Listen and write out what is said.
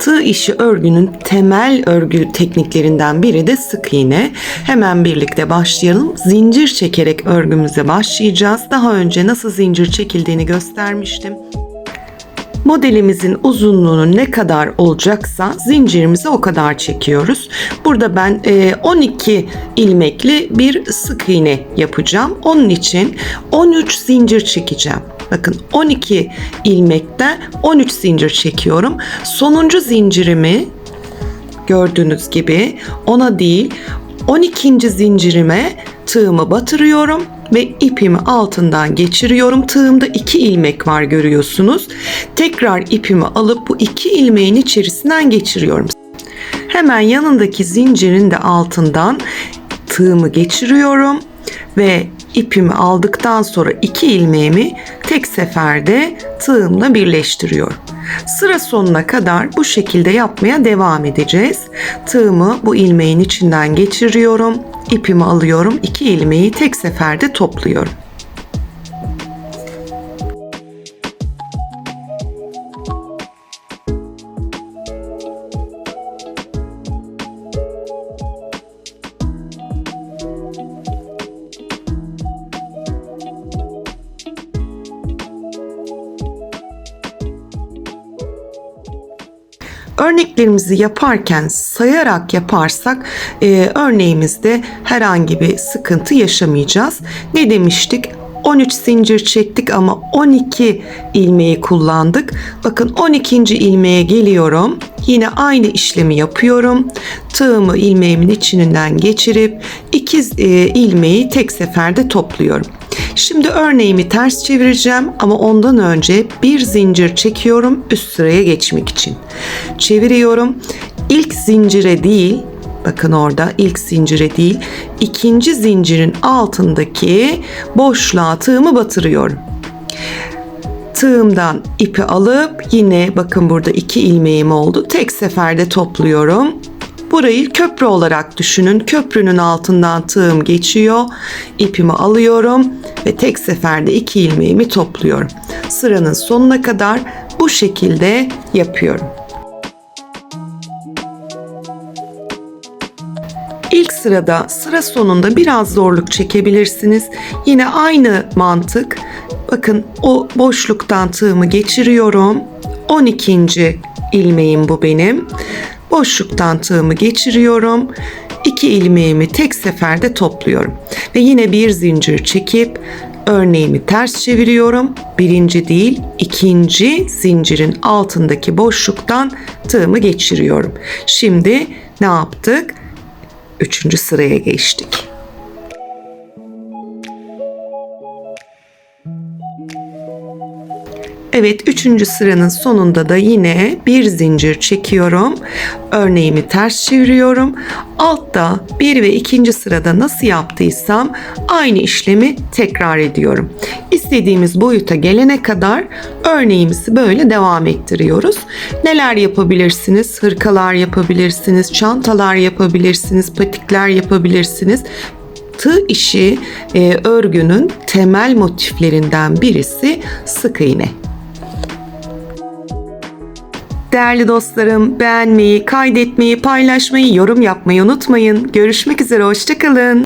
Tığ işi örgünün temel örgü tekniklerinden biri de sık iğne. Hemen birlikte başlayalım. Zincir çekerek örgümüze başlayacağız. Daha önce nasıl zincir çekildiğini göstermiştim. Modelimizin uzunluğunu ne kadar olacaksa zincirimizi o kadar çekiyoruz. Burada ben e, 12 ilmekli bir sık iğne yapacağım. Onun için 13 zincir çekeceğim. Bakın 12 ilmekte 13 zincir çekiyorum. Sonuncu zincirimi gördüğünüz gibi ona değil 12. zincirime tığımı batırıyorum ve ipimi altından geçiriyorum. Tığımda iki ilmek var görüyorsunuz. Tekrar ipimi alıp bu iki ilmeğin içerisinden geçiriyorum. Hemen yanındaki zincirin de altından tığımı geçiriyorum ve ipimi aldıktan sonra iki ilmeğimi tek seferde tığımla birleştiriyorum. Sıra sonuna kadar bu şekilde yapmaya devam edeceğiz. Tığımı bu ilmeğin içinden geçiriyorum. ipimi alıyorum. iki ilmeği tek seferde topluyorum. Örneklerimizi yaparken sayarak yaparsak e, örneğimizde herhangi bir sıkıntı yaşamayacağız. Ne demiştik? 13 zincir çektik ama 12 ilmeği kullandık. Bakın 12. ilmeğe geliyorum. Yine aynı işlemi yapıyorum. Tığımı ilmeğimin içinden geçirip iki e, ilmeği tek seferde topluyorum. Şimdi örneğimi ters çevireceğim ama ondan önce bir zincir çekiyorum üst sıraya geçmek için. Çeviriyorum. İlk zincire değil, bakın orada ilk zincire değil, ikinci zincirin altındaki boşluğa tığımı batırıyorum. Tığımdan ipi alıp yine bakın burada iki ilmeğim oldu. Tek seferde topluyorum. Burayı köprü olarak düşünün. Köprünün altından tığım geçiyor. İpimi alıyorum ve tek seferde iki ilmeğimi topluyorum. Sıranın sonuna kadar bu şekilde yapıyorum. İlk sırada sıra sonunda biraz zorluk çekebilirsiniz. Yine aynı mantık. Bakın o boşluktan tığımı geçiriyorum. 12. ilmeğim bu benim. Boşluktan tığımı geçiriyorum. İki ilmeğimi tek seferde topluyorum. Ve yine bir zincir çekip örneğimi ters çeviriyorum. Birinci değil, ikinci zincirin altındaki boşluktan tığımı geçiriyorum. Şimdi ne yaptık? Üçüncü sıraya geçtik. Evet, üçüncü sıranın sonunda da yine bir zincir çekiyorum. Örneğimi ters çeviriyorum. Altta bir ve ikinci sırada nasıl yaptıysam aynı işlemi tekrar ediyorum. İstediğimiz boyuta gelene kadar örneğimizi böyle devam ettiriyoruz. Neler yapabilirsiniz? Hırkalar yapabilirsiniz, çantalar yapabilirsiniz, patikler yapabilirsiniz tığ işi e, örgünün temel motiflerinden birisi sık iğne. Değerli dostlarım beğenmeyi, kaydetmeyi, paylaşmayı, yorum yapmayı unutmayın. Görüşmek üzere, hoşçakalın.